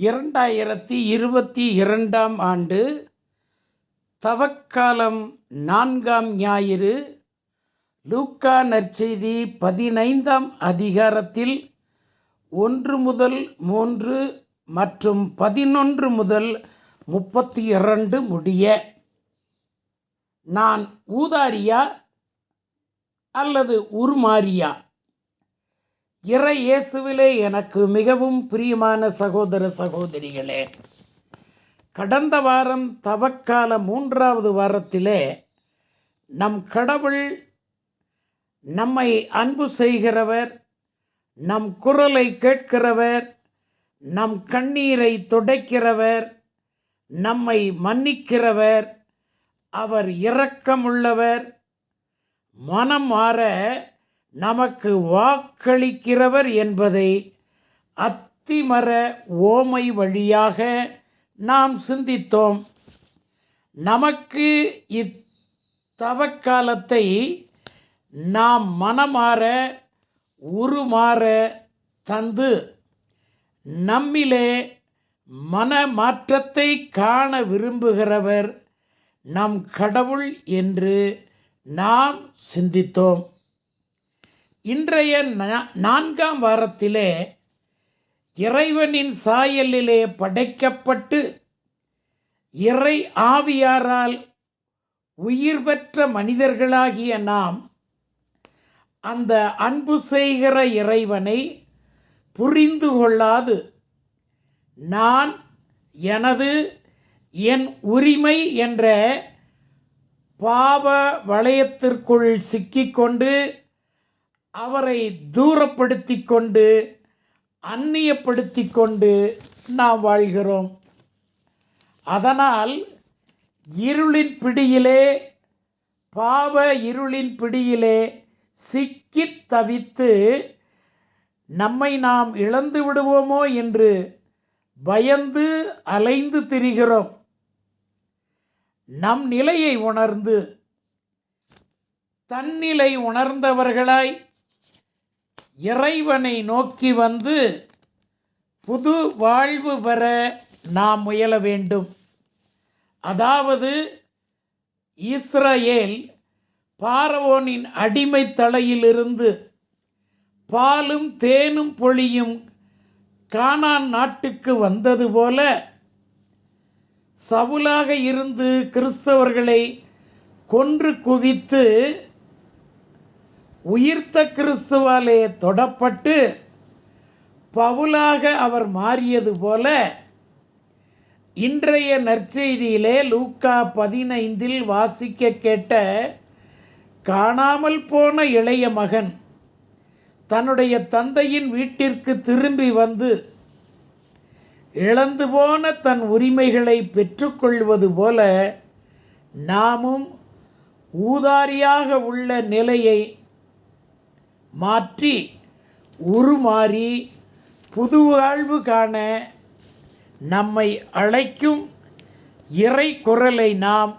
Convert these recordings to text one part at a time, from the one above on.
இரண்டாயிரத்தி இருபத்தி இரண்டாம் ஆண்டு தவக்காலம் நான்காம் ஞாயிறு லூக்கா நற்செய்தி பதினைந்தாம் அதிகாரத்தில் ஒன்று முதல் மூன்று மற்றும் பதினொன்று முதல் முப்பத்தி இரண்டு முடிய. நான் ஊதாரியா அல்லது உருமாறியா இறை இயேசுவிலே எனக்கு மிகவும் பிரியமான சகோதர சகோதரிகளே கடந்த வாரம் தவக்கால மூன்றாவது வாரத்திலே நம் கடவுள் நம்மை அன்பு செய்கிறவர் நம் குரலை கேட்கிறவர் நம் கண்ணீரை துடைக்கிறவர் நம்மை மன்னிக்கிறவர் அவர் இரக்கமுள்ளவர் மனம் மாற நமக்கு வாக்களிக்கிறவர் என்பதை அத்திமர ஓமை வழியாக நாம் சிந்தித்தோம். நமக்கு இத்தவக்காலத்தை நாம் மனமாற உருமாற தந்து நம்மிலே மன மாற்றத்தை காண விரும்புகிறவர் நம் கடவுள் என்று நாம் சிந்தித்தோம். இன்றைய நான்காம் வாரத்திலே இறைவனின் சாயலிலே படைக்கப்பட்டு இறை ஆவியாரால் உயிர் பெற்ற மனிதர்களாகிய நாம் அந்த அன்பு செய்கிற இறைவனை புரிந்து கொள்ளாது. நான் எனது என் உரிமை என்ற பாவ வளையத்திற்குள் சிக்கிக்கொண்டு அவரை தூரப்படுத்தி கொண்டு அந்நியப்படுத்தி கொண்டு நாம் வாழ்கிறோம். அதனால் இருளின் பிடியிலே பாவ இருளின் பிடியிலே சிக்கித் தவித்து நம்மை நாம் இழந்து விடுவோமோ என்று பயந்து அலைந்து திரிகிறோம். நம் நிலையை உணர்ந்து தன்னிலை உணர்ந்தவர்களாய் இறைவனை நோக்கி வந்து புது வாழ்வு பெற நாம் முயல வேண்டும். அதாவது இஸ்ரேல் பாரவோனின் அடிமை தலையிலிருந்து பாலும் தேனும் பொழியும் கானான் நாட்டுக்கு வந்தது போல சவுலாக இருந்து கிறிஸ்தவர்களை கொன்று குவித்து உயிர்த்த கிறிஸ்துவாலே தொடப்பட்டு பவுலாக அவர் மாறியது போல இன்றைய நற்செய்தியிலே லூக்கா பதினைந்தில் வாசிக்க கேட்ட காணாமல் போன இளைய மகன் தன்னுடைய தந்தையின் வீட்டிற்கு திரும்பி வந்து இழந்து போன தன் உரிமைகளை பெற்றுக்கொள்வது போல நாமும் ஊதாரியாக உள்ள நிலையை மாற்றி உருமாறி புது வாழ்வு காண நம்மை அழைக்கும் இறை குரலை நாம்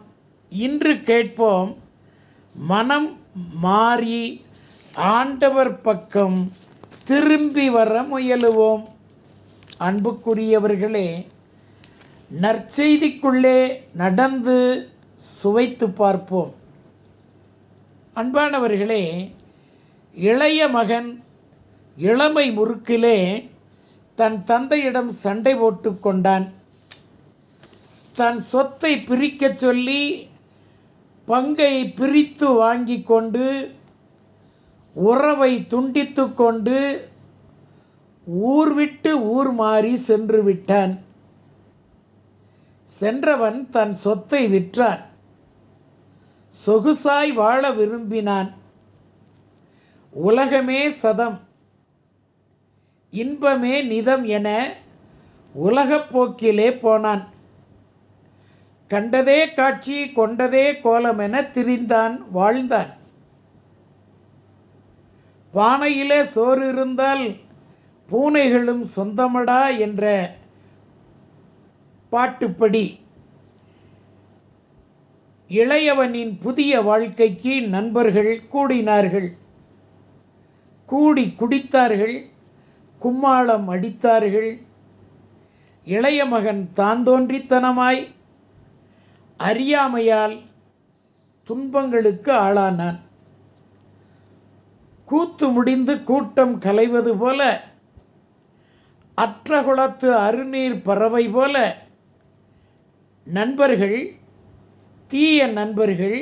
இன்று கேட்போம். மனம் மாறி ஆண்டவர் பக்கம் திரும்பி வர முயலுவோம். அன்புக்குரியவர்களே நற்செய்திக்குள்ளே நடந்து சுவைத்து பார்ப்போம். அன்பானவர்களே இளைய மகன் இளமை முறுக்கிலே தன் தந்தையிடம் சண்டை போட்டு கொண்டான். தன் சொத்தை பிரிக்கச் சொல்லி பங்கை பிரித்து வாங்கி கொண்டு உறவை துண்டித்து கொண்டு ஊர் விட்டு ஊர் மாறி சென்று விட்டான். சென்றவன் தன் சொத்தை விற்றான். சொகுசாய் வாழ விரும்பினான். உலகமே சதம். இன்பமே நிதம் என உலகப்போக்கிலே போனான். கண்டதே காட்சி கொண்டதே கோலம் என திரிந்தான் வாழ்ந்தான். பானையிலே சோறு இருந்தால் பூனைகளும் சொந்தமடா என்ற பாட்டுப்படி இளையவனின் புதிய வாழ்க்கைக்கு நண்பர்கள் கூடினார்கள். கூடி குடித்தார்கள் கும்மாளம் அடித்தார்கள். இளைய மகன் தான் தோன்றித்தனமாய் அறியாமையால் துன்பங்களுக்கு ஆளானான். கூத்து முடிந்து கூட்டம் கலைவது போல அற்றகுளத்து அருநீர் பறவை போல நண்பர்கள் தீய நண்பர்கள்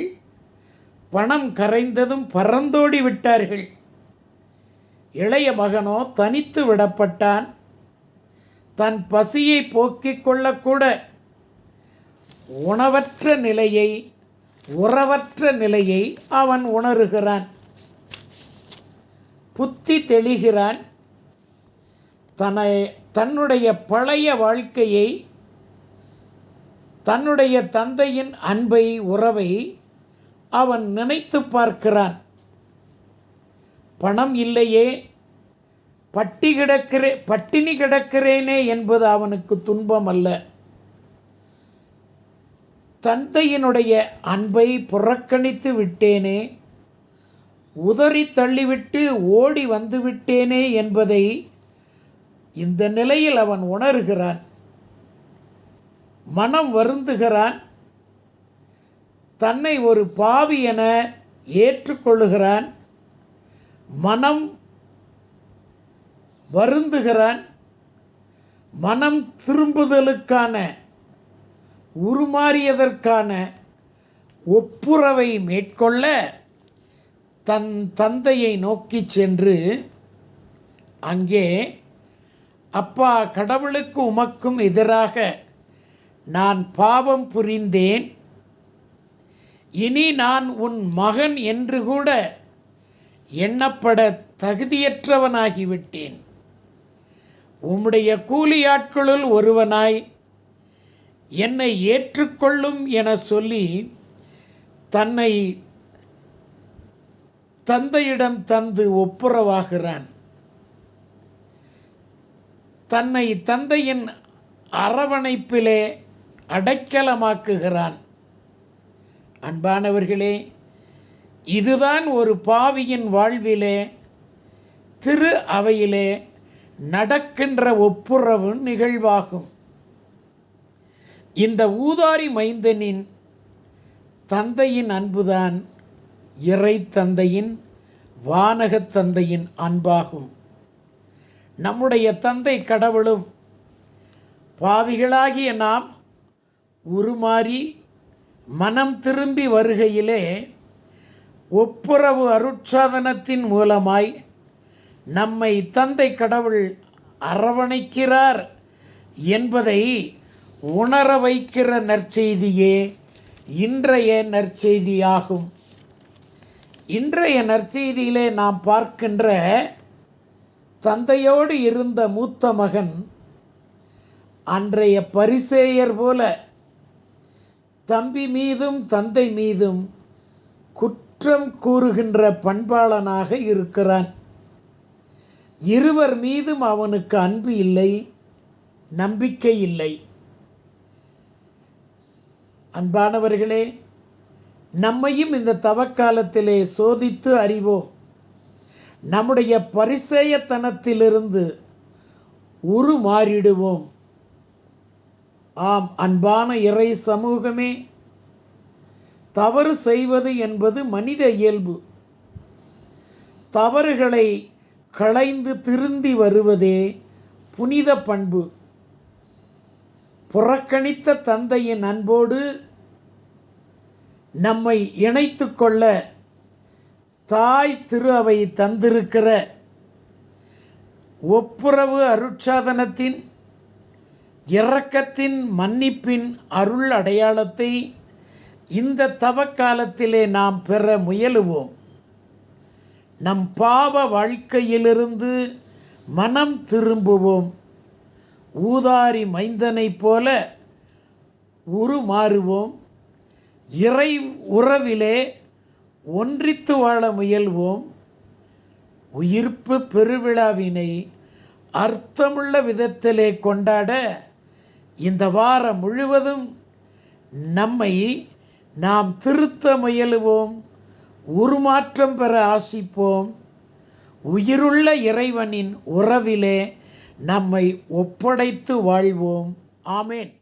பணம் கரைந்ததும் பறந்தோடி விட்டார்கள். இளைய மகனோ தனித்து விடப்பட்டான். தன் பசியை போக்கிக் கொள்ளக்கூட உணவற்ற நிலையை உறவற்ற நிலையை அவன் உணருகிறான். புத்தி தெளிகிறான். தன்னை தன்னுடைய பழைய வாழ்க்கையை தன்னுடைய தந்தையின் அன்பை உறவை அவன் நினைத்து பார்க்கிறான். பணம் இல்லையே. பட்டி கிடக்கிறே பட்டினி கிடக்கிறேனே என்பது அவனுக்கு துன்பம் அல்ல தந்தையினுடைய அன்பை புறக்கணித்து விட்டேனே. உதறி தள்ளிவிட்டு ஓடி வந்து விட்டேனே என்பதை இந்த நிலையில் அவன் உணர்கிறான். மனம் வருந்துகிறான். தன்னை ஒரு பாவி என ஏற்றுக்கொள்ளுகிறான். மனம் வருந்துகிறான். மனம் திரும்புதலுக்கான உருமாறியதற்கான ஒப்புரவை மேற்கொள்ள தன் தந்தையை நோக்கி சென்று அங்கே அப்பா கடவுளுக்கு உமக்கும் எதிராக நான் பாவம் புரிந்தேன். இனி நான் உன் மகன் என்று கூட எண்ணப்பட தகுதியற்றவனாகிவிட்டேன். உம்முடைய கூலியாட்களுள் ஒருவனாய் என்னை ஏற்றுக்கொள்ளும் என சொல்லி தன்னை தந்தையிடம் தந்து ஒப்புரவாகிறான். தன்னை தந்தையின் அரவணைப்பிலே அடைக்கலமாக்குகிறான். அன்பானவர்களே இதுதான் ஒரு பாவியின் வாழ்விலே திரு அவையிலே நடக்கின்ற ஒப்புரவு நிகழ்வாகும். இந்த ஊதாரி மைந்தனின் தந்தையின் அன்புதான் இறை தந்தையின் வானகத் தந்தையின் அன்பாகும். நம்முடைய தந்தை கடவுளும் பாவிகளாகிய நாம் உருமாறி மனம் திரும்பி வருகையிலே ஒப்புரவு அருட்சாதனத்தின் மூலமாய் நம்மை தந்தை கடவுள் அரவணைக்கிறார் என்பதை உணர வைக்கிற நற்செய்தியே இன்றைய நற்செய்தியாகும். இன்றைய நற்செய்தியிலே நாம் பார்க்கின்ற தந்தையோடு இருந்த மூத்த மகன் அன்றைய பரிசேயர் போல தம்பி மீதும் தந்தை மீதும் குற்றம் கூறுகின்ற பண்பாளனாக இருக்கிறான். இருவர் மீதும் அவனுக்கு அன்பு இல்லை நம்பிக்கை இல்லை. அன்பானவர்களே நம்மையும் இந்த தவக்காலத்திலே சோதித்து அறிவோம். நம்முடைய பரிசேயத்தனத்திலிருந்து உருமாறிடுவோம். ஆம் அன்பான இறை சமூகமே தவறு செய்வது என்பது மனித இயல்பு. தவறுகளை களைந்து திருந்தி வருவதே புனித பண்பு. புறக்கணித்த தந்தையின் அன்போடு நம்மை இணைத்து கொள்ள தாய் திரு அவை தந்திருக்கிற ஒப்புரவு அருட்சாதனத்தின் இரக்கத்தின் மன்னிப்பின் அருள் அடையாளத்தை இந்த தவக்காலத்திலே நாம் பெற முயலுவோம். நம் பாவ வாழ்க்கையிலிருந்து மனம் திரும்புவோம். ஊதாரி மைந்தனைப் போல உருமாறுவோம். இறை உறவிலே ஒன்றித்து வாழ முயல்வோம். உயிர்ப்பு பெருவிழாவினை அர்த்தமுள்ள விதத்திலே கொண்டாட இந்த வாரம் முழுவதும் நம்மை நாம் திருத்த முயலுவோம் உருமாற்றம் பெற ஆசிப்போம். உயிருள்ள இறைவனின் உறவிலே நம்மை ஒப்படைத்து வாழ்வோம். ஆமேன்.